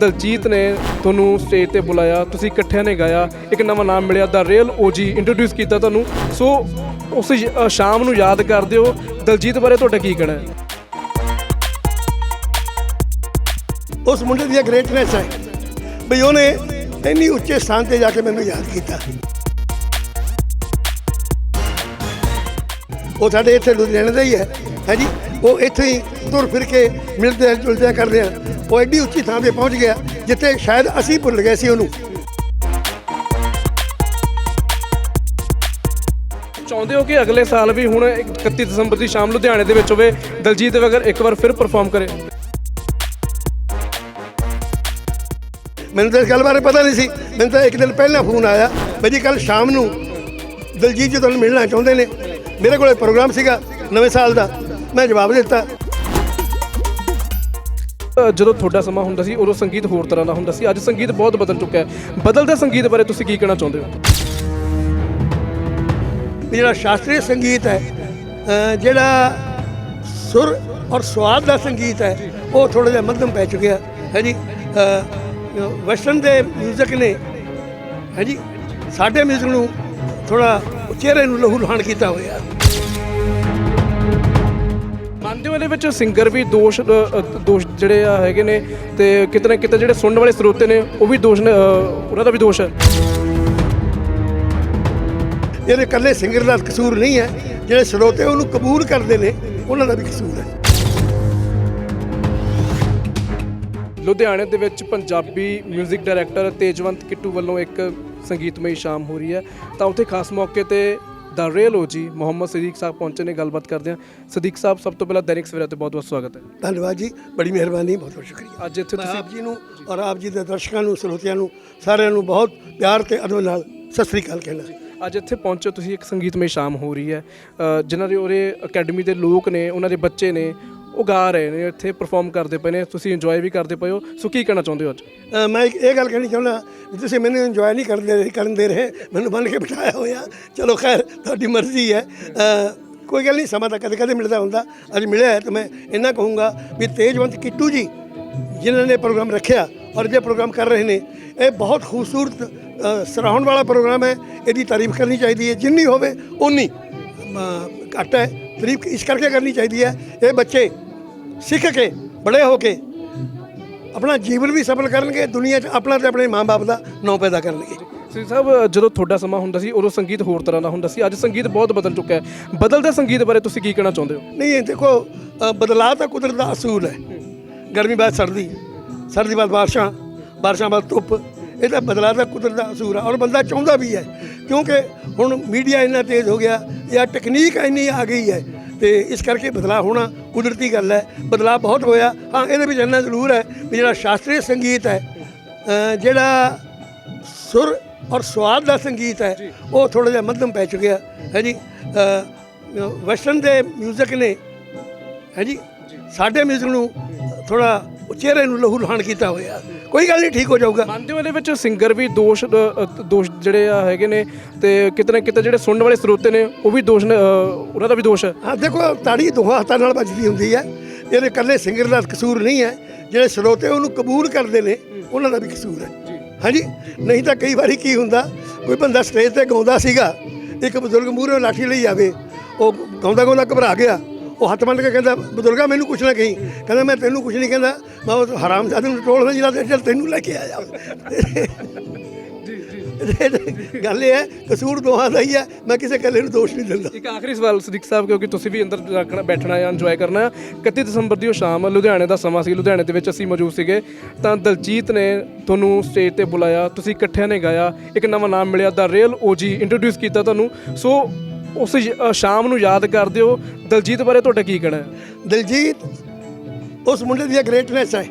ਦਲਜੀਤ ਨੇ ਤੁਹਾਨੂੰ ਸਟੇਜ ਤੇ ਬੁਲਾਇਆ, ਤੁਸੀਂ ਇਕੱਠਿਆਂ ਨੇ ਗਾਇਆ, ਇੱਕ ਨਵਾਂ ਨਾਮ ਮਿਲਿਆ ਦਾ ਰੀਅਲ ਓਜੀ ਇੰਟਰੋਡਿਊਸ ਕੀਤਾ ਤੁਹਾਨੂੰ। ਸੋ ਉਸ ਸ਼ਾਮ ਨੂੰ ਯਾਦ ਕਰਦੇ ਹੋ। ਦਲਜੀਤ ਬਾਰੇ ਤੁਹਾਡਾ ਕੀ ਕਹਿਣਾ ਹੈ? ਉਸ ਮੁੰਡੇ ਦੀ ਗ੍ਰੇਟਨੈਸ ਹੈ। ਬਈ ਉਹਨੇ ਇੰਨੀ ਉੱਚੇ ਸਥਾਨ ਤੇ ਜਾ ਕੇ ਮੈਨੂੰ ਯਾਦ ਕੀਤਾ। ਉਹ ਸਾਡੇ ਇੱਥੇ ਲੁਧਿਆਣੇ ਦਾ ਹੀ ਹੈ। ਹੈ ਜੀ ਉਹ ਇੱਥੇ ਹੀ ਤੁਰ ਫਿਰ ਕੇ ਮਿਲਦੇ ਜੁਲਦੇ ਕਰਦੇ ਆ। ਉਹ ਐਡੀ ਉੱਚੀ ਥਾਂ ਤੇ ਪਹੁੰਚ ਗਿਆ ਜਿੱਥੇ ਸ਼ਾਇਦ ਅਸੀਂ ਭੁੱਲ ਗਏ ਸੀ ਉਹਨੂੰ। ਚਾਹੁੰਦੇ ਹੋ ਕਿ ਅਗਲੇ ਸਾਲ ਵੀ ਹੁਣ 31 ਦਸੰਬਰ ਦੀ ਸ਼ਾਮ ਲੁਧਿਆਣੇ ਦੇ ਵਿੱਚ ਹੋਵੇ ਦਲਜੀਤ ਵਗਰ ਇੱਕ ਵਾਰ ਫਿਰ ਪਰਫਾਰਮ ਕਰੇ? ਮੈਨੂੰ ਤਾਂ ਇਸ ਗੱਲ ਬਾਰੇ ਪਤਾ ਨਹੀਂ ਸੀ। ਮੈਨੂੰ ਤਾਂ ਇੱਕ ਦਿਨ ਪਹਿਲਾਂ ਫੋਨ ਆਇਆ ਬਈ ਜੀ ਕੱਲ ਸ਼ਾਮ ਨੂੰ ਦਲਜੀਤ ਜੀ ਤੁਹਾਨੂੰ ਮਿਲਣਾ ਚਾਹੁੰਦੇ ਨੇ। ਮੇਰੇ ਕੋਲੇ ਪ੍ਰੋਗਰਾਮ ਸੀਗਾ ਨਵੇਂ ਸਾਲ ਦਾ। ਮੈਂ ਜਵਾਬ ਦਿੱਤਾ ਅ, ਜਦੋਂ ਤੁਹਾਡਾ ਸਮਾਂ ਹੁੰਦਾ ਸੀ ਉਦੋਂ ਸੰਗੀਤ ਹੋਰ ਤਰ੍ਹਾਂ ਦਾ ਹੁੰਦਾ ਸੀ ਅੱਜ ਸੰਗੀਤ ਬਹੁਤ ਬਦਲ ਚੁੱਕਾ ਹੈ ਬਦਲਦੇ ਸੰਗੀਤ ਬਾਰੇ ਤੁਸੀਂ ਕੀ ਕਹਿਣਾ ਚਾਹੁੰਦੇ ਹੋ ਵੀ ਜਿਹੜਾ ਸ਼ਾਸਤਰੀ ਸੰਗੀਤ ਹੈ ਅ, ਜਿਹੜਾ ਸੁਰ ਔਰ ਸਵਾਦ ਦਾ ਸੰਗੀਤ ਹੈ ਉਹ ਥੋੜਾ ਜਿਹਾ ਮੱਧਮ ਪੈ ਚੁੱਕਿਆ ਹੈ ਜੀ ਵੈਸਟਰਨ ਦੇ 뮤직 ਨੇ ਹੈ ਜੀ ਸਾਡੇ 뮤직 ਨੂੰ ਥੋੜਾ ਚਿਹਰੇ ਨੂੰ ਲਹੂ ਲੁਹਾਨ ਕੀਤਾ ਹੋਇਆ ਇਹਦੇ ਵਿੱਚ ਸਿੰਗਰ ਵੀ ਦੋਸ਼ ਦੋਸ਼ ਜਿਹੜੇ ਆ ਹੈਗੇ ਨੇ ਤੇ ਕਿਤੇ ਨਾ ਕਿਤੇ ਜਿਹੜੇ ਸੁਣਨ ਵਾਲੇ ਸਰੋਤੇ ਨੇ ਉਹ ਵੀ ਦੋਸ਼ ਨੇ ਉਹਨਾਂ ਦਾ ਵੀ ਦੋਸ਼ ਹੈ। ਇਹਦੇ ਇਕੱਲੇ ਸਿੰਗਰ ਦਾ ਕਸੂਰ ਨਹੀਂ ਹੈ ਜਿਹੜੇ ਸਰੋਤੇ ਉਹਨੂੰ ਕਬੂਲ ਕਰਦੇ ਨੇ ਉਹਨਾਂ ਦਾ ਵੀ ਕਸੂਰ ਹੈ। ਲੁਧਿਆਣੇ ਦੇ ਵਿੱਚ ਪੰਜਾਬੀ 뮤직 ਡਾਇਰੈਕਟਰ ਤੇਜਵੰਤ ਕਿੱਟੂ ਵੱਲੋਂ ਇੱਕ ਸੰਗੀਤਮਈ ਸ਼ਾਮ ਹੋ ਰਹੀ ਹੈ। ਤਾਂ ਉੱਥੇ ਖਾਸ ਮੌਕੇ ਤੇ ਦਾ ਰੀਅਲ ਓਜੀ ਮੁਹੰਮਦ ਸਦੀਕ ਸਾਹਿਬ ਪਹੁੰਚੇ ਨੇ ਗੱਲਬਾਤ ਕਰਦੇ ਹਾਂ। ਸਦੀਕ ਸਾਹਿਬ ਸਭ ਤੋਂ ਪਹਿਲਾਂ ਦੈਨਿਕ ਸਵੇਰਾ ਤੇ ਬਹੁਤ ਬਹੁਤ ਸਵਾਗਤ ਹੈ। ਧੰਨਵਾਦ ਜੀ ਬੜੀ ਮਿਹਰਬਾਨੀ ਬਹੁਤ ਬਹੁਤ ਸ਼ੁਕਰੀਆ। ਅੱਜ ਇੱਥੇ ਤੁਸੀਂ ਆਪ ਜੀ ਨੂੰ ਔਰ ਆਪ ਜੀ ਦੇ ਦਰਸ਼ਕਾਂ ਨੂੰ ਸਰੋਤਿਆਂ ਨੂੰ ਸਾਰਿਆਂ ਨੂੰ ਬਹੁਤ ਪਿਆਰ ਤੇ ਅਦਬ ਨਾਲ ਸਤਿ ਸ੍ਰੀ ਅਕਾਲ ਕਹਿਣਾ। ਅੱਜ ਇੱਥੇ ਪਹੁੰਚੇ ਤੁਸੀਂ ਇੱਕ ਸੰਗੀਤਮਈ ਸ਼ਾਮ ਹੋ ਰਹੀ ਹੈ। ਅ, ਜਿਨ੍ਹਾਂ ਦੇ ਉਰੇ ਅਕੈਡਮੀ ਦੇ ਲੋਕ ਨੇ ਉਹਨਾਂ ਦੇ ਬੱਚੇ ਨੇ ਉਹ ਗਾ ਰਹੇ ਨੇ ਇੱਥੇ ਪਰਫਾਰਮ ਕਰਦੇ ਪਏ ਨੇ ਤੁਸੀਂ ਇੰਜੋਏ ਵੀ ਕਰਦੇ ਪਏ ਹੋ। ਸੋ ਕੀ ਕਹਿਣਾ ਚਾਹੁੰਦੇ ਹੋ ਅੱਜ? ਅ, ਮੈਂ ਇੱਕ ਇਹ ਗੱਲ ਕਹਿਣੀ ਚਾਹੁੰਦਾ ਵੀ ਤੁਸੀਂ ਮੈਨੂੰ ਇੰਜੋਏ ਨਹੀਂ ਕਰਦੇ ਰਹੇ ਕਰਨ ਦੇ ਰਹੇ ਮੈਨੂੰ ਬੰਨ ਕੇ ਬਿਠਾਇਆ ਹੋਇਆ। ਚਲੋ ਖੈਰ ਤੁਹਾਡੀ ਮਰਜ਼ੀ ਹੈ। ਅ, ਕੋਈ ਗੱਲ ਨਹੀਂ ਸਮਾਂ ਤਾਂ ਕਦੇ ਕਦੇ ਮਿਲਦਾ ਹੁੰਦਾ। ਅੱਜ ਮਿਲਿਆ ਹੈ ਤਾਂ ਮੈਂ ਇੰਨਾ ਕਹੂੰਗਾ ਵੀ ਤੇਜਵੰਤ ਕਿੱਟੂ ਜੀ ਜਿਨ੍ਹਾਂ ਨੇ ਪ੍ਰੋਗਰਾਮ ਰੱਖਿਆ ਔਰ ਜੇ ਪ੍ਰੋਗਰਾਮ ਕਰ ਰਹੇ ਨੇ ਇਹ ਬਹੁਤ ਖੂਬਸੂਰਤ ਅ, ਸਰਾਹਣ ਵਾਲਾ ਪ੍ਰੋਗਰਾਮ ਹੈ। ਇਹਦੀ ਤਾਰੀਫ ਕਰਨੀ ਚਾਹੀਦੀ ਹੈ। ਜਿੰਨੀ ਹੋਵੇ ਉਨੀ ਅ, ਘੱਟ ਹੈ। ਤਾਰੀਫ ਇਸ ਕਰਕੇ ਕਰਨੀ ਚਾਹੀਦੀ ਹੈ ਇਹ ਬੱਚੇ ਸਿੱਖ ਕੇ ਬੜੇ ਹੋ ਕੇ ਆਪਣਾ ਜੀਵਨ ਵੀ ਸਫਲ ਕਰਨਗੇ ਦੁਨੀਆ 'ਚ ਆਪਣਾ ਤੇ ਆਪਣੇ ਮਾਂ-ਬਾਪ ਦਾ ਨਾਂ ਪੈਦਾ ਕਰਨਗੇ। ਸ੍ਰੀ ਸਾਹਿਬ ਜਦੋਂ ਤੁਹਾਡਾ ਸਮਾਂ ਹੁੰਦਾ ਸੀ ਉਦੋਂ ਸੰਗੀਤ ਹੋਰ ਤਰ੍ਹਾਂ ਦਾ ਹੁੰਦਾ ਸੀ ਅੱਜ ਸੰਗੀਤ ਬਹੁਤ ਬਦਲ ਚੁੱਕਾ ਹੈ। ਬਦਲਦੇ ਸੰਗੀਤ ਬਾਰੇ ਤੁਸੀਂ ਕੀ ਕਹਿਣਾ ਚਾਹੁੰਦੇ ਹੋ? ਨਹੀਂ ਇਹ ਦੇਖੋ ਅ, ਬਦਲਾਅ ਤਾਂ ਕੁਦਰਤ ਦਾ ਅਸੂਲ ਹੈ। ਗਰਮੀ ਬਾਅਦ ਸਰਦੀ ਸਰਦੀ ਬਾਅਦ ਬਾਰਿਸ਼ਾਂ ਬਾਰਿਸ਼ਾਂ ਬਾਅਦ ਧੁੱਪ ਇਹ ਤਾਂ ਬਦਲਾਅ ਦਾ ਕੁਦਰਤ ਦਾ ਅਸੂਲ ਹੈ। ਔਰ ਬੰਦਾ ਚਾਹੁੰਦਾ ਵੀ ਹੈ ਕਿਉਂਕਿ ਹੁਣ ਮੀਡੀਆ ਇੰਨਾ ਤੇਜ਼ ਹੋ ਗਿਆ ਜਾਂ ਟੈਕਨੀਕ ਇੰਨੀ ਆ ਗਈ ਹੈ ਤੇ ਇਸ ਕਰਕੇ ਬਦਲਾਅ ਹੋਣਾ ਕੁਦਰਤੀ ਗੱਲ ਹੈ ਬਦਲਾਅ ਬਹੁਤ ਹੋਇਆ ਹਾਂ ਇਹਦੇ ਵਿੱਚ ਇੰਨਾ ਜ਼ਰੂਰ ਹੈ ਵੀ ਜਿਹੜਾ ਸ਼ਾਸਤਰੀ ਸੰਗੀਤ ਹੈ ਅ, ਜਿਹੜਾ ਸੁਰ ਔਰ ਸਵਾਦ ਦਾ ਸੰਗੀਤ ਹੈ ਉਹ ਥੋੜਾ ਜਿਹਾ ਮੱਧਮ ਪੈ ਚੁੱਕਿਆ ਹੈ ਜੀ ਵੈਸਟਰਨ ਦੇ 뮤직 ਨੇ ਹੈ ਜੀ ਸਾਡੇ 뮤직 ਨੂੰ ਥੋੜਾ ਚਿਹਰੇ ਨੂੰ ਲਹੂ ਲੁਹਾਨ ਕੀਤਾ ਹੋਇਆ। ਕੋਈ ਗੱਲ ਨਹੀਂ ਠੀਕ ਹੋ ਜਾਊਗਾ। ਮੰਨਦੇ ਹੋ ਇਹਦੇ ਵਿੱਚ ਸਿੰਗਰ ਵੀ ਦੋਸ਼ ਅ, ਦੋਸ਼ ਜਿਹੜੇ ਆ ਹੈਗੇ ਨੇ ਤੇ ਕਿਤੇ ਨਾ ਕਿਤੇ ਜਿਹੜੇ ਸੁਣਨ ਵਾਲੇ ਸਰੋਤੇ ਨੇ ਉਹ ਵੀ ਦੋਸ਼ ਨੇ ਅ, ਉਹਨਾਂ ਦਾ ਵੀ ਦੋਸ਼ ਹੈ। ਹਾਂ ਦੇਖੋ ਤਾੜੀ ਦੋਹਾਂ ਹੱਥਾਂ ਨਾਲ ਵੱਜਦੀ ਹੁੰਦੀ ਹੈ। ਇਹਦੇ ਇਕੱਲੇ ਸਿੰਗਰ ਦਾ ਕਸੂਰ ਨਹੀਂ ਹੈ। ਜਿਹੜੇ ਸਰੋਤੇ ਉਹਨੂੰ ਕਬੂਲ ਕਰਦੇ ਨੇ ਉਹਨਾਂ ਦਾ ਵੀ ਕਸੂਰ ਹੈ। ਹਾਂਜੀ? ਨਹੀਂ ਤਾਂ ਕਈ ਵਾਰੀ ਕੀ ਹੁੰਦਾ ਕੋਈ ਬੰਦਾ ਸਟੇਜ ਤੇ ਗਾਉਂਦਾ ਸੀਗਾ ਇੱਕ ਬਜ਼ੁਰਗ ਮੂਹਰੇ ਲਾਠੀ ਲਈ ਆਵੇ ਉਹ ਗਾਉਂਦਾ ਗਾਉਂਦਾ ਘਬਰਾ ਗਿਆ। ਉਹ ਹੱਥ ਬੰਨ ਕੇ ਕਹਿੰਦਾ ਬਜ਼ੁਰਗਾ ਮੈਨੂੰ ਕੁਛ ਨਾ ਕਹੀਂ। ਕਹਿੰਦਾ ਮੈਂ ਤੈਨੂੰ ਕੁਛ ਨਹੀਂ ਕਹਿੰਦਾ। ਮੈਂ ਉਹ ਹਰਾਮਜ਼ਾਦੇ ਨੂੰ ਟੋਲਦਾ ਜਿਹੜਾ ਤੇ ਤੈਨੂੰ ਲੈ ਕੇ ਆਇਆ। ਗੱਲ ਇਹ ਹੈ ਕਸੂਰ ਦੋਹਾਂ ਦਾ ਹੀ ਹੈ ਮੈਂ ਕਿਸੇ ਇਕੱਲੇ ਨੂੰ ਦੋਸ਼ ਨਹੀਂ ਦਿੰਦਾ। ਇੱਕ ਆਖਰੀ ਸਵਾਲ ਸਦੀਕ ਸਾਹਿਬ ਕਿਉਂਕਿ ਤੁਸੀਂ ਵੀ ਅੰਦਰ ਰੱਖਣਾ ਬੈਠਣਾ ਜਾਂ ਇੰਜੋਏ ਕਰਨਾ ਹੈ 31 ਦਸੰਬਰ ਦੀ ਉਹ ਸ਼ਾਮ ਲੁਧਿਆਣੇ ਦਾ ਸਮਾਂ ਸੀ ਲੁਧਿਆਣੇ ਦੇ ਵਿੱਚ ਅਸੀਂ ਮੌਜੂਦ ਸੀਗੇ। ਤਾਂ ਦਲਜੀਤ ਨੇ ਤੁਹਾਨੂੰ ਸਟੇਜ ਤੇ ਬੁਲਾਇਆ ਤੁਸੀਂ ਇਕੱਠਿਆਂ ਨੇ ਗਾਇਆ ਇੱਕ ਨਵਾਂ ਨਾਮ ਮਿਲਿਆ ਦਾ ਰੀਅਲ ਓਜੀ ਇੰਟਰੋਡਿਊਸ ਕੀਤਾ ਤੁਹਾਨੂੰ। ਸੋ ਉਸ ਜ- ਸ਼ਾਮ ਨੂੰ ਯਾਦ ਕਰਦੇ ਹੋ? ਦਲਜੀਤ ਬਾਰੇ ਤੁਹਾਡਾ ਕੀ ਕਹਿਣਾ ਹੈ? ਦਿਲਜੀਤ, ਉਸ ਮੁੰਡੇ ਦੀ ਗ੍ਰੇਟਨੈਸ ਹੈ।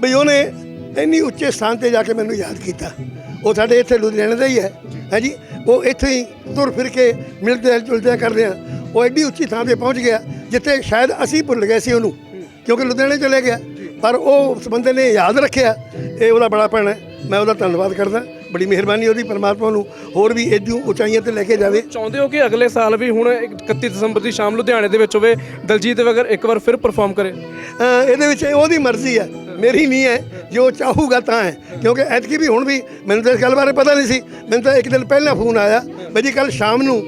ਬਈ ਉਹਨੇ ਇੰਨੀ ਉੱਚੇ ਸਥਾਨ ਤੇ ਜਾ ਕੇ ਮੈਨੂੰ ਯਾਦ ਕੀਤਾ। ਉਹ ਸਾਡੇ ਇੱਥੇ ਲੁਧਿਆਣੇ ਦਾ ਹੀ ਹੈ। ਹੈ ਜੀ ਉਹ ਇੱਥੇ ਹੀ ਤੁਰ ਫਿਰ ਕੇ ਮਿਲਦੇ ਜੁਲਦੇ ਕਰਦੇ ਆ। ਉਹ ਐਡੀ ਉੱਚੀ ਥਾਂ ਤੇ ਪਹੁੰਚ ਗਿਆ, ਜਿੱਥੇ ਸ਼ਾਇਦ ਅਸੀਂ ਭੁੱਲ ਗਏ ਸੀ ਉਹਨੂੰ, ਕਿਉਂਕਿ ਲੁਧਿਆਣੇ ਚਲੇ ਗਿਆ। ਪਰ ਉਹ ਉਸ ਬੰਦੇ ਨੇ ਯਾਦ ਰੱਖਿਆ। ਇਹ ਉਹਦਾ ਬੜਾ ਭੈਣ ਹੈ। ਮੈਂ ਉਹਦਾ ਧੰਨਵਾਦ ਕਰਦਾ। ਬੜੀ ਮਿਹਰਬਾਨੀ ਉਹਦੀ ਪਰਮਾਤਮਾ ਨੂੰ ਹੋਰ ਵੀ ਇਦੋਂ ਉਚਾਈਆਂ ਤੇ ਲੈ ਕੇ ਜਾਵੇ। ਚਾਹੁੰਦੇ ਹੋ ਕਿ ਅਗਲੇ ਸਾਲ ਵੀ ਹੁਣ 31 ਦਸੰਬਰ ਦੀ ਸ਼ਾਮ ਲੁਧਿਆਣੇ ਦੇ ਵਿੱਚ ਹੋਵੇ ਦਲਜੀਤ ਵਗਰ ਇੱਕ ਵਾਰ ਫਿਰ ਪਰਫਾਰਮ ਕਰੇ? ਇਹਦੇ ਵਿੱਚ ਉਹਦੀ ਮਰਜ਼ੀ ਹੈ ਮੇਰੀ ਨਹੀਂ ਹੈ ਜੋ ਚਾਹੂਗਾ ਤਾਂ ਹੈ। ਕਿਉਂਕਿ ਐਤਕੀ ਵੀ ਹੁਣ ਵੀ ਮੈਨੂੰ ਤਾਂ ਇਸ ਗੱਲ ਬਾਰੇ ਪਤਾ ਨਹੀਂ ਸੀ ਮੈਨੂੰ ਤਾਂ ਇੱਕ ਦਿਨ ਪਹਿਲਾਂ ਫੋਨ ਆਇਆ ਬਈ ਜੀ ਕੱਲ ਸ਼ਾਮ ਨੂੰ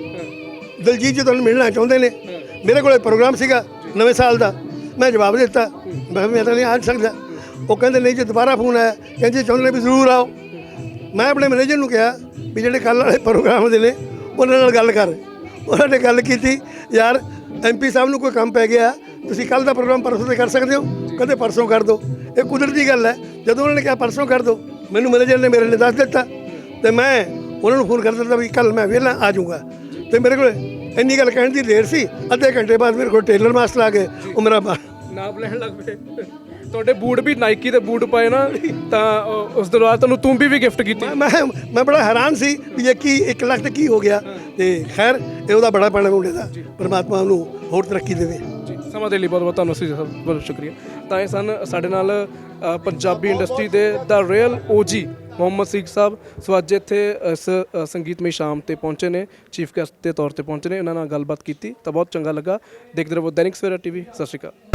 ਦਲਜੀਤ ਜੀ ਤੁਹਾਨੂੰ ਮਿਲਣਾ ਚਾਹੁੰਦੇ ਨੇ। ਮੇਰੇ ਕੋਲੇ ਪ੍ਰੋਗਰਾਮ ਸੀਗਾ ਨਵੇਂ ਸਾਲ ਦਾ ਮੈਂ ਜਵਾਬ ਦਿੱਤਾ ਮੈਂ ਮੈਂ ਤਾਂ ਨਹੀਂ ਆ ਸਕਦਾ। ਉਹ ਕਹਿੰਦੇ ਨਹੀਂ ਜੀ ਦੁਬਾਰਾ ਫੋਨ ਆਇਆ ਕਹਿੰਦੇ ਚਾਹੁੰਦੇ ਨੇ ਵੀ ਜ਼ਰੂਰ ਆਓ। ਮੈਂ ਆਪਣੇ ਮੈਨੇਜਰ ਨੂੰ ਕਿਹਾ ਵੀ ਜਿਹੜੇ ਕੱਲ ਵਾਲੇ ਪ੍ਰੋਗਰਾਮ ਦੇ ਨੇ, ਉਹਨਾਂ ਨਾਲ ਗੱਲ ਕਰ। ਉਹਨਾਂ ਨੇ ਗੱਲ ਕੀਤੀ, ਯਾਰ ਐਮਪੀ ਸਾਹਿਬ ਨੂੰ ਕੋਈ ਕੰਮ ਪੈ ਗਿਆ, ਤੁਸੀਂ ਕੱਲ ਦਾ ਪ੍ਰੋਗਰਾਮ ਪਰਸੋਂ ਤੇ ਕਰ ਸਕਦੇ ਹੋ, ਕਦੇ ਪਰਸੋਂ ਕਰ ਦਿਓ ਇਹ ਕੁਦਰਤੀ ਗੱਲ ਹੈ। ਜਦੋਂ ਉਹਨਾਂ ਨੇ ਕਿਹਾ ਪਰਸੋਂ ਕਰ ਦਿਓ ਮੈਨੂੰ ਮੈਨੇਜਰ ਨੇ ਮੇਰੇ ਨੇ ਦੱਸ ਦਿੱਤਾ। ਤੇ ਮੈਂ ਉਹਨਾਂ ਨੂੰ ਫੋਨ ਕਰ ਦਿੱਤਾ ਵੀ ਕੱਲ ਮੈਂ ਵਿਹਲਾ, ਆ ਜਾਊਂਗਾ। ਤੇ ਮੇਰੇ ਕੋਲ ਇੰਨੀ ਗੱਲ ਕਹਿਣ ਦੀ ਦੇਰ ਸੀ, ਅੱਧੇ ਘੰਟੇ ਬਾਅਦ ਮੇਰੇ ਕੋਲ ਟੇਲਰ ਮਾਸਟਰ ਆ ਗਏ, ਉਹ ਮੇਰਾ ਨਾਪ ਲੈਣ ਲੱਗ ਪਏ। ਤੁਹਾਡੇ ਬੂਟ ਵੀ ਨਾਈਕੀ ਦੇ ਬੂਟ ਪਾਏ ਨਾ ਤਾਂ ਉਹ- ਉਸ ਤੋਂ ਬਾਅਦ ਤੁਹਾਨੂੰ ਤੂੰਬੀ ਵੀ ਗਿਫਟ ਕੀਤੀ। ਮੈਂ ਮੈਂ ਬੜਾ ਹੈਰਾਨ ਸੀ ਵੀ ਇਹ ਕੀ 1 ਲੱਖ ਤੇ ਕੀ ਹੋ ਗਿਆ। ਤੇ ਖੈਰ ਇਹ ਉਹਦਾ ਬੜਾ ਪੈਣਾ ਮੁੰਡੇ ਦਾ। ਪਰਮਾਤਮਾ ਉਹਨੂੰ ਹੋਰ ਤਰੱਕੀ ਦੇਵੇ। ਜੀ। ਸਮਾਂ ਦੇ ਲਈ ਬਹੁਤ ਬਹੁਤ ਤੁਹਾਨੂੰ ਸੀ ਬਹੁਤ ਸ਼ੁਕਰੀਆ। ਤਾਂ ਇਹ ਸਨ ਸਾਡੇ ਨਾਲ ਅ, ਪੰਜਾਬੀ ਇੰਡਸਟਰੀ ਦੇ ਦਾ ਰੀਅਲ ਓਜੀ ਮੁਹੰਮਦ ਸੀਖ ਸਾਹਿਬ। ਸੋ ਅੱਜ ਇੱਥੇ ਇਸ ਅ, ਸੰਗੀਤਮਈ ਸ਼ਾਮ ਤੇ ਪਹੁੰਚੇ ਨੇ। ਚੀਫ ਗੈਸਟ ਦੇ ਤੌਰ ਤੇ ਪਹੁੰਚੇ ਨੇ। ਇਹਨਾਂ ਨਾਲ ਗੱਲਬਾਤ ਕੀਤੀ ਤਾਂ ਬਹੁਤ ਚੰਗਾ ਲੱਗਾ। ਦੇਖਦੇ ਰਹੋ ਦੈਨਿਕ ਸਵੇਰਾ ਟੀਵੀ। ਸਤਿ ਸ਼੍ਰੀ ਅਕਾਲ।